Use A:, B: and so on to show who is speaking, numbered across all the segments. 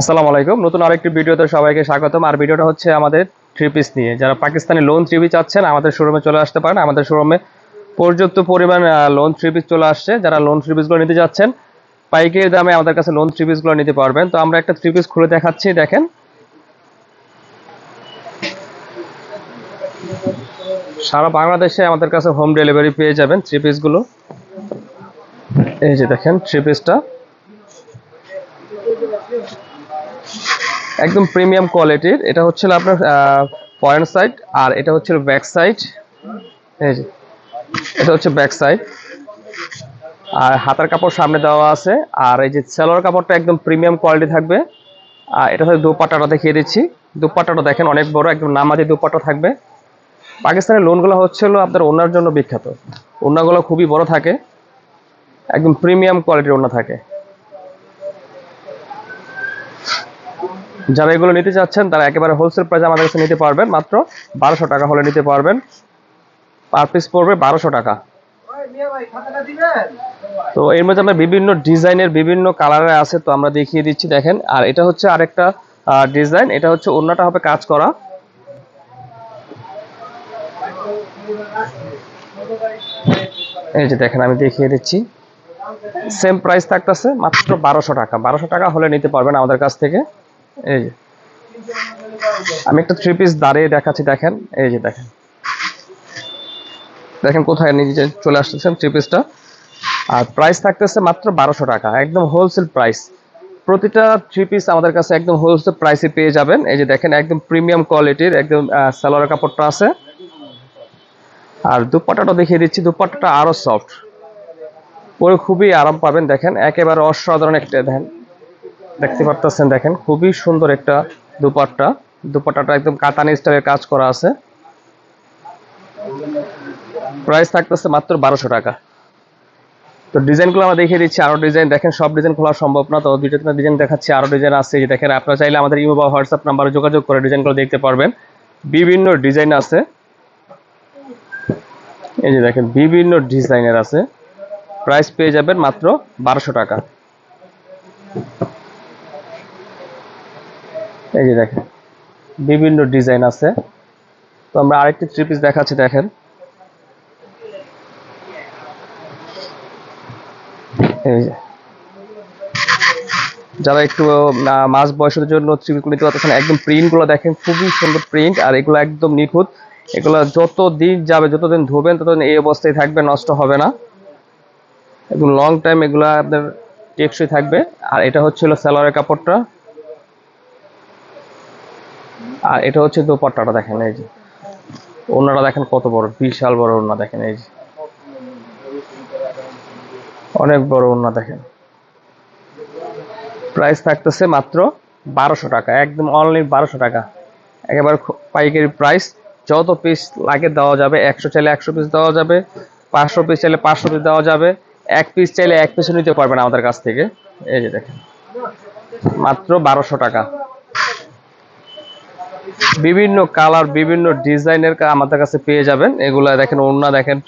A: আসসালামু আলাইকুম। নতুন আরেকটি ভিডিওতে সবাইকে স্বাগতম। আর ভিডিওটা হচ্ছে আমাদের থ্রি পিস নিয়ে। যারা পাকিস্তানি লোন থ্রি পিস চাচ্ছেন, আমাদের শোরুমে চলে আসতে পারেন। আমাদের শোরুমে পর্যাপ্ত পরিমাণ লোন থ্রি পিস চলে আসছে। যারা লোন থ্রি পিসগুলো নিতে যাচ্ছেন, পাইকারি দামে আমাদের কাছে লোন থ্রি পিসগুলো নিতে পারবেন। তো আমরা একটা থ্রি পিস খুলে দেখাচ্ছি, দেখেন। সারা বাংলাদেশে আমাদের কাছে হোম ডেলিভারি পেয়ে যাবেন থ্রি পিসগুলো এই যে দেখেন থ্রি পিসটা একদম প্রিমিয়াম কোয়ালিটির এটা হচ্ছিল আপনার পয়েন্ট সাইড আর এটা হচ্ছিল ব্যাক সাইড এটা হচ্ছে ব্যাক সাইড আর হাতার কাপড় সামনে দেওয়া আছে। আর এই যে সেলোয়ার কাপড়টা একদম প্রিমিয়াম কোয়ালিটি থাকবে। আর এটা হচ্ছে দুপাট্টাটা দেখিয়ে দিচ্ছি। দুপাট্টাটা দেখেন অনেক বড়, একদম নামাজি দুপাট্টা থাকবে। পাকিস্তানের লোনগুলো হচ্ছিল আপনার ওনার জন্য বিখ্যাত। ওনাগুলো খুবই বড় থাকে। একদম প্রিমিয়াম কোয়ালিটির ওনা থাকে। যারা এগুলো নিতে চাচ্ছেন, তারা একেবারে হোলসেল প্রাইসে আমাদের কাছে নিতে পারবেন। মাত্র বারোশো টাকা হলে নিতে পারবেন। পার পিস পড়বে বারোশো টাকা। তো এর মধ্যে আমরা বিভিন্ন ডিজাইনের বিভিন্ন কালারে আছে, তো আমরা দেখিয়ে দিচ্ছি, দেখেন। আর এটা হচ্ছে আরেকটা ডিজাইন। এটা হচ্ছে অন্যটা হবে কাজ করা। এই যে দেখেন, আমি দেখিয়ে দিচ্ছি। সেম প্রাইস থাকতেছে মাত্র বারোশো টাকা। বারোশো টাকা হলে নিতে পারবেন আমাদের কাছ থেকে। এই যে। আমি একটা থ্রি পিস দাঁড়িয়ে দেখাচ্ছি, দেখেন। এই যে দেখেন। দেখেন কোথায় নিজে চলে আসতেছেন থ্রি পিসটা আর প্রাইস থাকতেছে মাত্র বারোশো টাকা। একদম হোলসেল প্রাইস প্রতিটা থ্রি পিস আমাদের কাছে একদম হোলসেল প্রাইসে পেয়ে যাবেন। এই যে দেখেন, একদম প্রিমিয়াম কোয়ালিটির একদম সালোয়ার কাপড়টা আছে। আর দুপাট্টাটা দেখিয়ে দিচ্ছি। দুপাট্টাটা আরও সফট পরে খুবই আরাম পাবেন, দেখেন। একেবারে অসাধারণ একটা, দেখেন দেখতে পারতেছেন, দেখেন, খুবই সুন্দর একটা দুপাট্টা। দুপাট্টাটা একদম কাতানি স্টাইলের কাজ করা আছে। প্রাইস থাকতেছে মাত্র বারোশো টাকা। তো ডিজাইনগুলো আমরা দেখিয়ে দিচ্ছি, আরও ডিজাইন দেখেন, সব ডিজাইন খোলা সম্ভব না, তো দুইটা তিনটা ডিজাইন দেখাচ্ছি, আরও ডিজাইন আছে। দেখেন, আপনারা চাইলে আমাদের ইমো বা হোয়াটসঅ্যাপ নাম্বারে যোগাযোগ করে ডিজাইনগুলো দেখতে পারবেন। বিভিন্ন ডিজাইন আছে। এই যে দেখেন, বিভিন্ন ডিজাইনের আছে। প্রাইস পেয়ে যাবেন মাত্র বারোশো টাকা। এই যে দেখেন, বিভিন্ন ডিজাইন আছে। তো আমরা আরেকটি থ্রি পিস দেখাচ্ছি, দেখেন। এই যে। যারা একটু মাঝ বয়সের জন্য থ্রি পিস নিতে পারতেছেন, একদম প্রিন্টগুলো দেখেন, খুবই সুন্দর প্রিন্ট আর এগুলো একদম নিখুঁত। এগুলো যত দিন যাবে, যতদিন ধোবেন, ততদিন এই অবস্থায় থাকবে, নষ্ট হবে না। একদম লং টাইম এগুলো আপনার টেকসই থাকবে। আর এটা হচ্ছিল স্যালোয়ারের কাপড়টা। আর এটা হচ্ছে দোপাট্টাটা দেখেন, এই যে। ওনারা দেখেন কত বড়, বিশাল বড় ওনা দেখেন, এই যে। অনেক বড় ওনা দেখেন। প্রাইস থাকতেছে মাত্র বারোশো টাকা, একদম অনলাইন বারোশো টাকা। একেবারে পাইকারি প্রাইস যত পিস লাগে দেওয়া যাবে, একশো চাইলে একশো পিস দেওয়া যাবে, পাঁচশো পিস চাইলে পাঁচশো পিস দেওয়া যাবে, এক পিস চাইলে এক পিসও নিতে পারবেন আমাদের কাছ থেকে। এই যে দেখেন, মাত্র বারোশো টাকা। বিভিন্ন কালার, বিভিন্ন ডিজাইনের আমাদের কাছে পেয়ে যাবেন। এগুলো দেখেন, ওড়না দেখেন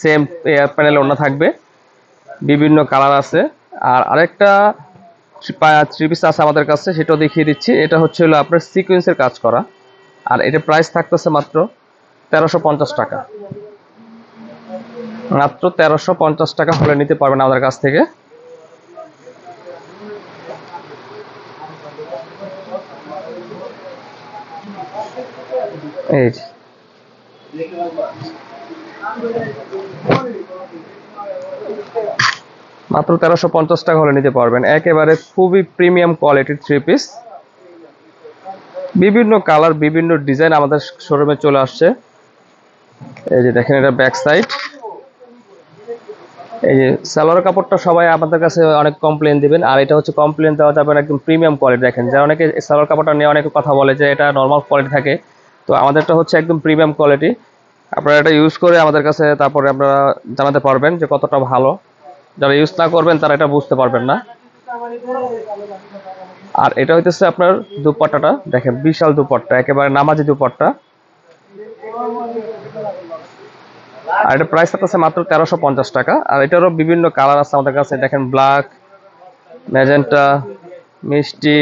A: সেম এয়ার প্যানেল ওড়না থাকবে। বিভিন্ন কালার আছে। আর আরেকটা থ্রি পিস আছে আমাদের কাছে, সেটাও দেখিয়ে দিচ্ছি। এটা হচ্ছে হলো আপনার সিকোয়েন্সের কাজ করা। আর এটা প্রাইস থাকতেছে মাত্র তেরোশো টাকা। মাত্র তেরোশো টাকা হলে নিতে পারবেন আমাদের কাছ থেকে। এই মাত্র তেরোশো পঞ্চাশ টাকা হলে নিতে পারবেন। একেবারে খুবই প্রিমিয়াম কোয়ালিটির থ্রি পিস বিভিন্ন কালার বিভিন্ন ডিজাইন আমাদের শোরুমে চলে আসছে। এই যে দেখেন, এটা ব্যাক সাইড এই যে সালোয়ার কাপড়টা সবাই আমাদের কাছে অনেক কমপ্লেন দিবেন। আর এটা হচ্ছে কমপ্লেন দেওয়া যাবে না, একদম প্রিমিয়াম কোয়ালিটি দেখেন। যারা অনেকে সালোয়ার কাপড়টা নিয়ে অনেকে কথা বলে যে এটা নর্মাল কোয়ালিটি থাকে, তো আমাদেরটা হচ্ছে একদম প্রিমিয়াম কোয়ালিটি আপনারা এটা ইউজ করে আমাদের কাছে তারপরে আপনারা জানাতে পারবেন যে কতটা ভালো। যারা ইউজ না করবেন, তারা এটা বুঝতে পারবেন না। আর এটা হইতেছে আপনার দুপাট্টাটা, দেখেন বিশাল দুপাট্টা, একেবারে নামাজি দুপাট্টা। আর এটা প্রাইস আছে মাত্র তেরোশো পঞ্চাশ টাকা। আর এটারও বিভিন্ন কালার আছে আমাদের কাছে। দেখেন ব্ল্যাক ম্যাজেন্টা মিষ্টি,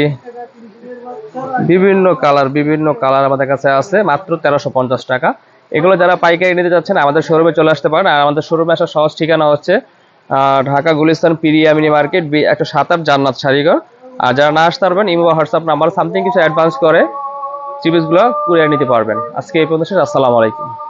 A: বিভিন্ন কালার বিভিন্ন কালার আমাদের কাছে আছে, মাত্র তেরোশো পঞ্চাশ টাকা। এগুলো যারা পাইকারি নিতে যাচ্ছেন, আমাদের শোরুমে চলে আসতে পারেন। আর আমাদের শোরুমে আসার সহজ ঠিকানা হচ্ছে ঢাকা গুলিস্তান পিরিয়া মিনি মার্কেট একটা সাত আট জান্নাত শাড়িঘর আর যারা না আসতে পারবেন, ইমো হোয়াটসঅ্যাপ নাম্বার, সামথিং কিছু অ্যাডভান্স করে চিপিসগুলো কুরিয়ার নিতে পারবেন। আজকে এই পর্যন্ত। আসসালামু আলাইকুম।